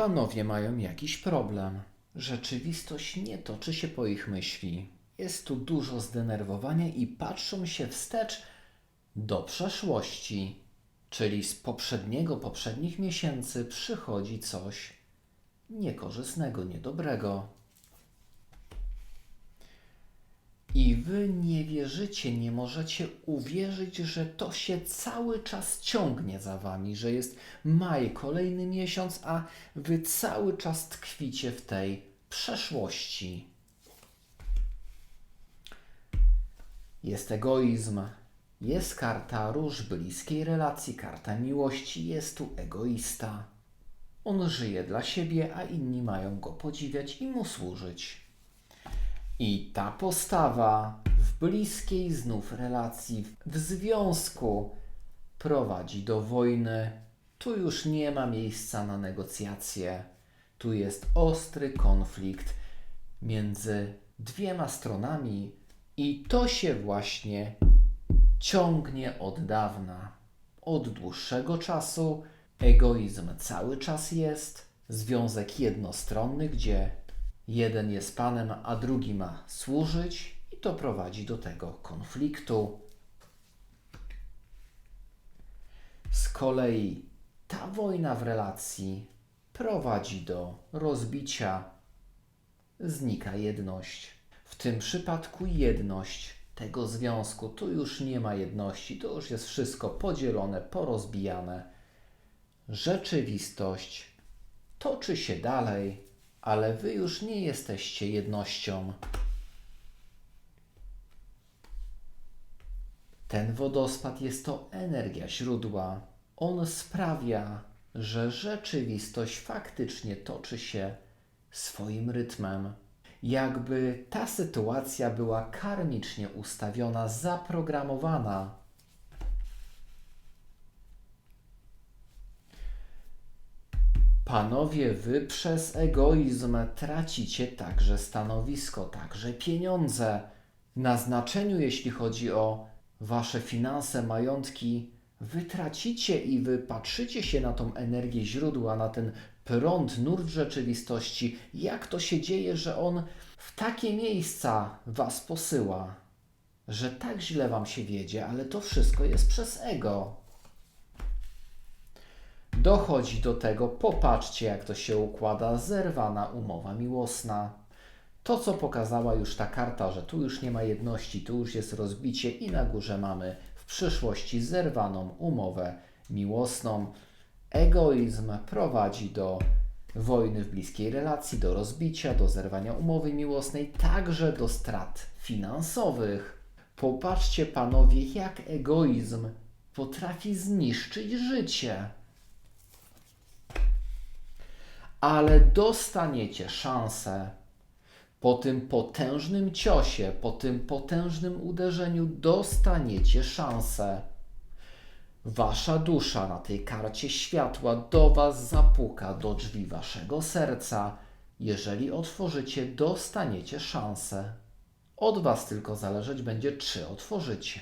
Panowie mają jakiś problem. Rzeczywistość nie toczy się po ich myśli. Jest tu dużo zdenerwowania i patrzą się wstecz do przeszłości. Czyli z poprzedniego, poprzednich miesięcy przychodzi coś niekorzystnego, niedobrego. I wy nie wierzycie, nie możecie uwierzyć, że to się cały czas ciągnie za wami, że jest maj, kolejny miesiąc, a wy cały czas tkwicie w tej przeszłości. Jest egoizm, jest karta róż bliskiej relacji, karta miłości, jest tu egoista. On żyje dla siebie, a inni mają go podziwiać i mu służyć. I ta postawa w bliskiej znów relacji, w związku prowadzi do wojny. Tu już nie ma miejsca na negocjacje. Tu jest ostry konflikt między dwiema stronami, i to się właśnie ciągnie od dawna. Od dłuższego czasu egoizm cały czas jest, związek jednostronny, gdzie jeden jest panem, a drugi ma służyć, i to prowadzi do tego konfliktu. Z kolei ta wojna w relacji prowadzi do rozbicia, znika jedność. W tym przypadku jedność tego związku, tu już nie ma jedności, to już jest wszystko podzielone, porozbijane. Rzeczywistość toczy się dalej, ale wy już nie jesteście jednością. Ten wodospad jest to energia źródła. On sprawia, że rzeczywistość faktycznie toczy się swoim rytmem. Jakby ta sytuacja była karmicznie ustawiona, zaprogramowana. Panowie, wy przez egoizm tracicie także stanowisko, także pieniądze. Na znaczeniu, jeśli chodzi o wasze finanse, majątki, wy tracicie i wy patrzycie się na tą energię źródła, na ten prąd, nurt rzeczywistości. Jak to się dzieje, że on w takie miejsca was posyła, że tak źle wam się wiedzie, ale to wszystko jest przez ego dochodzi do tego, popatrzcie jak to się układa, zerwana umowa miłosna. To, co pokazała już ta karta, że tu już nie ma jedności, tu już jest rozbicie i na górze mamy w przyszłości zerwaną umowę miłosną. Egoizm prowadzi do wojny w bliskiej relacji, do rozbicia, do zerwania umowy miłosnej, także do strat finansowych. Popatrzcie, panowie, jak egoizm potrafi zniszczyć życie ale dostaniecie szansę po tym potężnym ciosie, po tym potężnym uderzeniu, dostaniecie szansę. Wasza dusza na tej karcie światła do Was zapuka do drzwi Waszego serca. Jeżeli otworzycie, dostaniecie szansę. Od Was tylko zależeć będzie, czy otworzycie.